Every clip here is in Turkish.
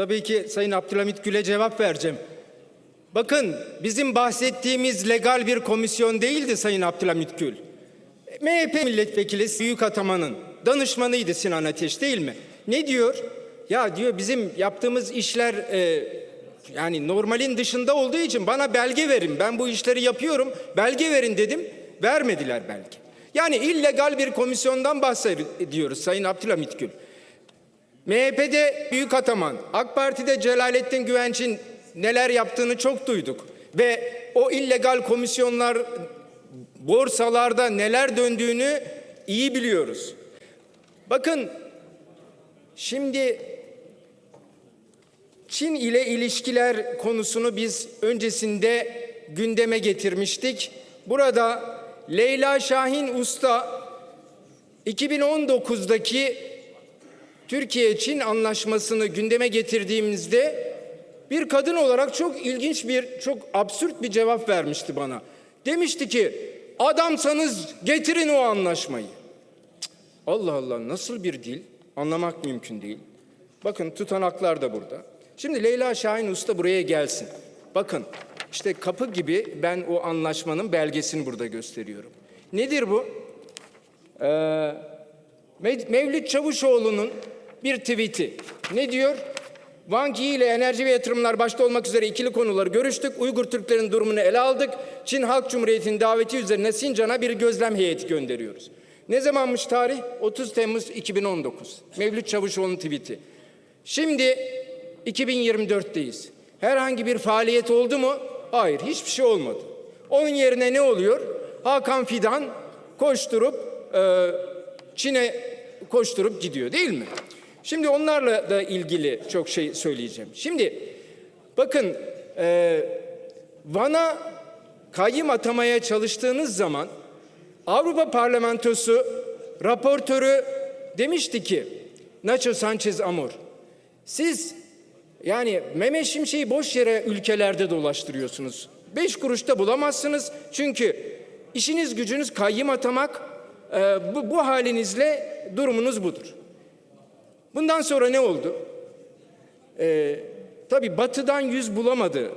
Tabii ki Sayın Abdülhamit Gül'e cevap vereceğim. Bakın bizim bahsettiğimiz legal bir komisyon değildi Sayın Abdülhamit Gül. MHP milletvekili büyük atamanın danışmanıydı Sinan Ateş değil mi? Ne diyor? Ya diyor bizim yaptığımız işler e, yani normalin dışında olduğu için bana belge verin. Ben bu işleri yapıyorum. Belge verin dedim. Vermediler belge. Yani illegal bir komisyondan bahsediyoruz Sayın Abdülhamit Gül. MHP'de büyük ataman, AK Parti'de Celalettin Güvenç'in neler yaptığını çok duyduk. Ve o illegal komisyonlar borsalarda neler döndüğünü iyi biliyoruz. Bakın şimdi Çin ile ilişkiler konusunu biz öncesinde gündeme getirmiştik. Burada Leyla Şahin Usta 2019'daki Türkiye-Çin anlaşmasını gündeme getirdiğimizde bir kadın olarak çok ilginç bir, çok absürt bir cevap vermişti bana. Demişti ki adamsanız getirin o anlaşmayı. Allah Allah nasıl bir dil anlamak mümkün değil. Bakın tutanaklar da burada. Şimdi Leyla Şahin Usta buraya gelsin. Bakın işte kapı gibi ben o anlaşmanın belgesini burada gösteriyorum. Nedir bu? Ee, Mev- Mevlüt Çavuşoğlu'nun bir tweet'i. Ne diyor? Wang Yi ile enerji ve yatırımlar başta olmak üzere ikili konuları görüştük. Uygur Türklerin durumunu ele aldık. Çin Halk Cumhuriyeti'nin daveti üzerine Sincan'a bir gözlem heyeti gönderiyoruz. Ne zamanmış tarih? 30 Temmuz 2019. Mevlüt Çavuşoğlu'nun tweet'i. Şimdi 2024'teyiz. Herhangi bir faaliyet oldu mu? Hayır, hiçbir şey olmadı. Onun yerine ne oluyor? Hakan Fidan koşturup e, Çin'e koşturup gidiyor değil mi? Şimdi onlarla da ilgili çok şey söyleyeceğim. Şimdi bakın e, Van'a kayyım atamaya çalıştığınız zaman Avrupa Parlamentosu raportörü demişti ki Nacho Sanchez Amor siz yani Mehmet Şimşek'i boş yere ülkelerde dolaştırıyorsunuz. Beş kuruşta bulamazsınız çünkü işiniz gücünüz kayyım atamak e, bu, bu halinizle durumunuz budur. Bundan sonra ne oldu? Ee, tabii batıdan yüz bulamadı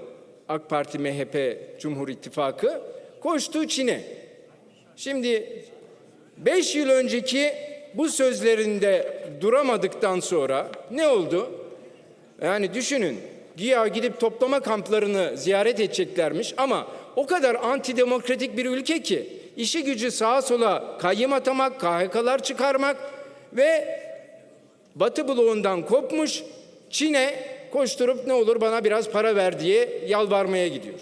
AK Parti, MHP, Cumhur İttifakı. Koştu Çin'e. Şimdi beş yıl önceki bu sözlerinde duramadıktan sonra ne oldu? Yani düşünün güya gidip toplama kamplarını ziyaret edeceklermiş ama o kadar antidemokratik bir ülke ki işi gücü sağa sola kayyım atamak, KHK'lar çıkarmak ve Batı bloğundan kopmuş Çin'e koşturup ne olur bana biraz para ver diye yalvarmaya gidiyor.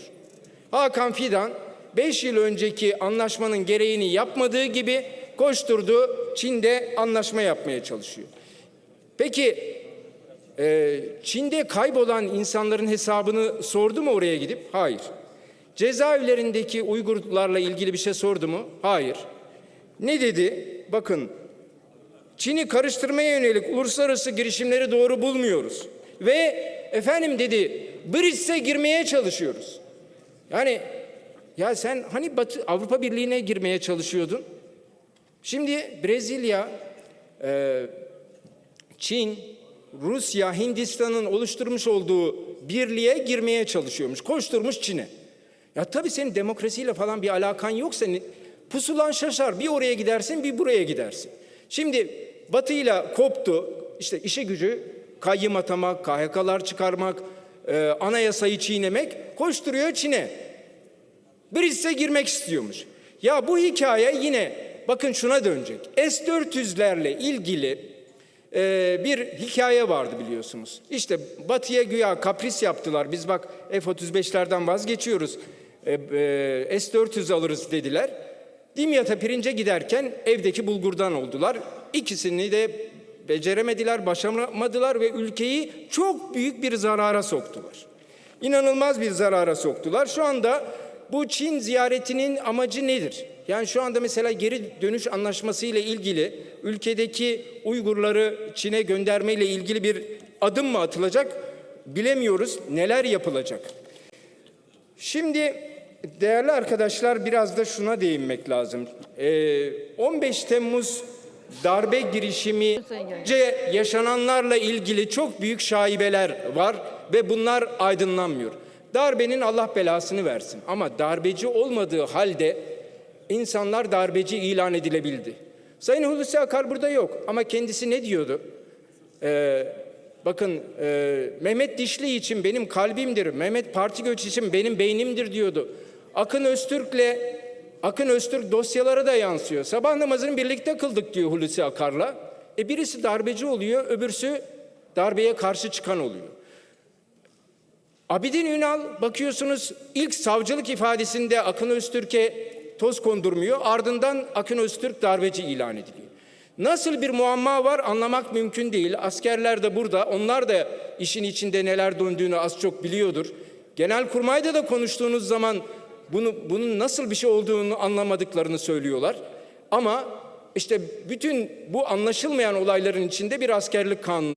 Hakan Fidan 5 yıl önceki anlaşmanın gereğini yapmadığı gibi koşturdu Çin'de anlaşma yapmaya çalışıyor. Peki e, Çin'de kaybolan insanların hesabını sordu mu oraya gidip? Hayır. Cezaevlerindeki Uygurlarla ilgili bir şey sordu mu? Hayır. Ne dedi? Bakın Çin'i karıştırmaya yönelik uluslararası girişimleri doğru bulmuyoruz. Ve efendim dedi BRICS'e girmeye çalışıyoruz. Yani ya sen hani Batı Avrupa Birliği'ne girmeye çalışıyordun. Şimdi Brezilya, e, Çin, Rusya, Hindistan'ın oluşturmuş olduğu birliğe girmeye çalışıyormuş. Koşturmuş Çin'e. Ya tabii senin demokrasiyle falan bir alakan yok senin. Pusulan şaşar. Bir oraya gidersin, bir buraya gidersin. Şimdi Batı'yla koptu. İşte işi gücü kayyım atamak, KHK'lar çıkarmak, e, anayasayı çiğnemek koşturuyor Çin'e. BRICS'e girmek istiyormuş. Ya bu hikaye yine bakın şuna dönecek. S-400'lerle ilgili e, bir hikaye vardı biliyorsunuz. İşte Batı'ya güya kapris yaptılar. Biz bak F-35'lerden vazgeçiyoruz. E, e, S-400 alırız dediler. Dimyat'a pirince giderken evdeki bulgurdan oldular. İkisini de beceremediler, başaramadılar ve ülkeyi çok büyük bir zarara soktular. İnanılmaz bir zarara soktular. Şu anda bu Çin ziyaretinin amacı nedir? Yani şu anda mesela geri dönüş anlaşması ile ilgili ülkedeki Uygurları Çin'e gönderme ile ilgili bir adım mı atılacak? Bilemiyoruz. Neler yapılacak? Şimdi değerli arkadaşlar biraz da şuna değinmek lazım. Ee, 15 Temmuz darbe girişimi önce yaşananlarla ilgili çok büyük şaibeler var ve bunlar aydınlanmıyor. Darbenin Allah belasını versin ama darbeci olmadığı halde insanlar darbeci ilan edilebildi. Sayın Hulusi Akar burada yok ama kendisi ne diyordu? Bakın e, Mehmet Dişli için benim kalbimdir, Mehmet Parti Göç için benim beynimdir diyordu. Akın Öztürk'le Akın Öztürk dosyalara da yansıyor. Sabah namazını birlikte kıldık diyor Hulusi Akar'la. E birisi darbeci oluyor, öbürsü darbeye karşı çıkan oluyor. Abidin Ünal bakıyorsunuz ilk savcılık ifadesinde Akın Öztürk'e toz kondurmuyor. Ardından Akın Öztürk darbeci ilan ediliyor. Nasıl bir muamma var anlamak mümkün değil. Askerler de burada. Onlar da işin içinde neler döndüğünü az çok biliyordur. Genelkurmay'da da konuştuğunuz zaman bunu bunun nasıl bir şey olduğunu anlamadıklarını söylüyorlar. Ama işte bütün bu anlaşılmayan olayların içinde bir askerlik kanunu